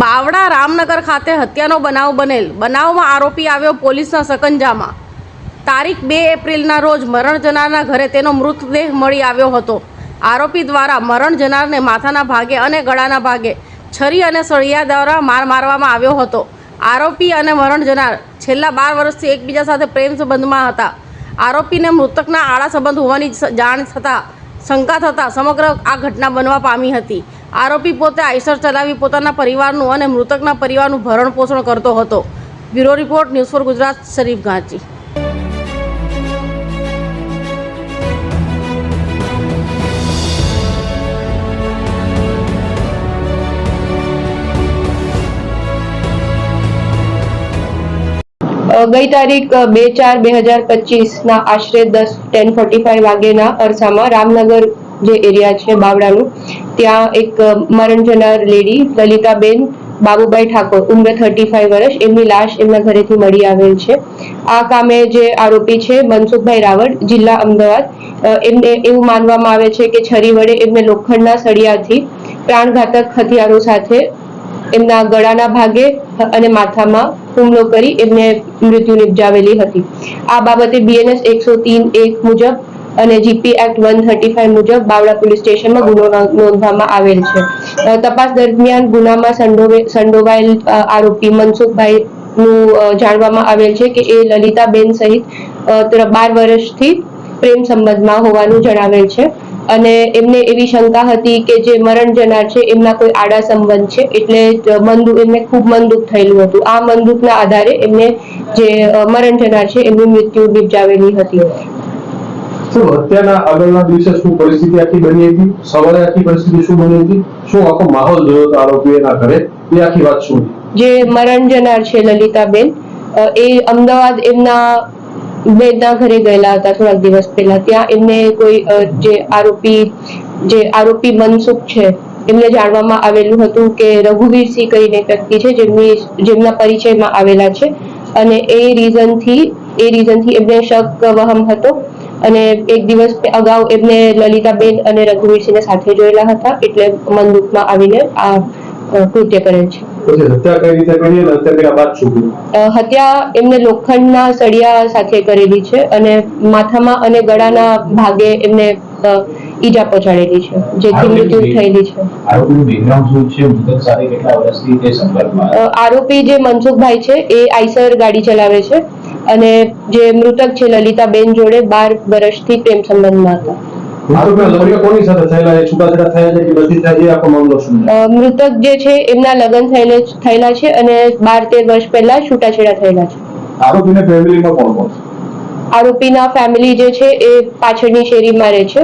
બાવડા રામનગર ખાતે હત્યાનો બનાવ બનેલ. બનાવમાં આરોપી આવ્યો પોલીસના સકંજામાં. તારીખ બે એપ્રિલના રોજ મરણ જનારના ઘરે તેનો મૃતદેહ મળી આવ્યો હતો. આરોપી દ્વારા મરણ જનારને માથાના ભાગે અને ગળાના ભાગે છરી અને સળિયા દ્વારા માર મારવામાં આવ્યો હતો. આરોપી અને મરણ જનાર છેલ્લા બાર વર્ષથી એકબીજા સાથે પ્રેમ સંબંધમાં હતા. આરોપીને મૃતકના આડા સંબંધ હોવાની જાણ થતાં શંકા થતાં સમગ્ર આ ઘટના બનવા પામી હતી. આરોપી પોતે આઈસર ચલાવી પોતાના પરિવારનું અને મૃતકના પરિવારનું ભરણ પોષણ કરતો હતો. Bureau report, news for Gujarat, Sharif Ganchi. ગઈ તારીખ બે ચાર બે હજાર પચીસના આશરે દસ, ટેન ફોર્ટી ફાઈવ વાગ્યેના અરસામાં રામનગર જે એરિયા છે બાવડાનું, ત્યાં એક મરણ જનાર લેડી લલિતાબેન, બાબુભાઈ ઠાકોર, ઉંમરે થર્ટી ફાઈવ વર્ષ, એમની લાશ એમના ઘરેથી મળી આવેલ છે. આ કામે જે આરોપી છે મનસુખભાઈ રાવળ, જિલ્લા અમદાવાદ એમને એવું માનવામાં આવે છે કે છરી વડે એમને લોખંડના સળિયાથી પ્રાણઘાતક હથિયારો સાથે એમના ગળાના ભાગે અને માથામાં હુમલો કરી એમને મૃત્યુ નિપજાવેલી હતી. આ બાબતે બીએનએસ એકસો તીન એક મુજબ અને GP act one thirty five મુજબ બાવળા પોલીસ સ્ટેશનમાં ગુનો નોંધવામાં આવેલ છે. તપાસ દરમિયાન ગુનામાં સંડોવાયેલ આરોપી મનસુખભાઈ નું જાણવામાં આવેલ છે કે એ લલિતાબેન સહિત બાર વર્ષથી પ્રેમ સંબંધમાં હોવાનું જણાવેલ છે. અને એમને એવી શંકા હતી કે જે મરણ જનાર છે, એમના કોઈ આડા સંબંધ છે, એટલે મનદુખ એમને ખૂબ મનદુખ થયેલું હતું. આ મનદુખના આધારે એમને જે મરણ જનાર છે, એમનું મૃત્યુ નિપજાવેલી હતી. શું હત્યાના આગળના દિવસે શું પરિસ્થિતિ આખી બની હતી? સવારે આખી પરિસ્થિતિ શું બની હતી? શું આખો માહોલ જોયો હતો આરોપીઓના ઘરે? એ આખી વાત શું જે મરણ જનાર છે લલિતાબેન એ અમદાવાદ એમના બેનના ઘરે ગયેલા હતા થોડાક દિવસ પહેલા. ત્યાં એમને કોઈ જે આરોપી જે આરોપી મનસુખ છે, એમને જાણવામાં આવેલું હતું કે રઘુવીરસિંહ કરીને વ્યક્તિ છે, જેમની, જેમના પરિચયમાં આવેલા છે. અને એ રીઝનથી એ રીઝનથી એમને શક વહમ હતો. અને એક દિવસ અગાઉ એમને લલિતાબેન અને રઘુવીરસિંહને સાથે જોયેલા હતા એટલે મનદુખમાં આવીને આ કૃત્ય કરેલ છે. હત્યા કઈ રીતે કરી અને હત્યા કર્યા બાદ શું કર્યું? અ, હત્યા એમને લોખંડના સળિયા સાથે કરેલી છે અને માથામાં અને ગળાના ભાગે એમને ઈજા પહોંચાડેલી છે જેથી મૃત્યુ થયેલી છે. આરોપી જે મનસુખભાઈ છે એ આઈસર ગાડી ચલાવે છે. અને જે મૃતક છે લલિતાબેન જોડે બાર વર્ષથી પ્રેમ સંબંધમાં હતા. મૃતક જે છે એમના લગ્ન થયેલા છે અને બાર તેર વર્ષ પહેલા છૂટાછેડા થયેલા છે. આરોપીને ફેમિલીમાં કોણ કોણ છે? આરોપીના ફેમિલી જે છે એ પાછળની શેરીમાં રહે છે.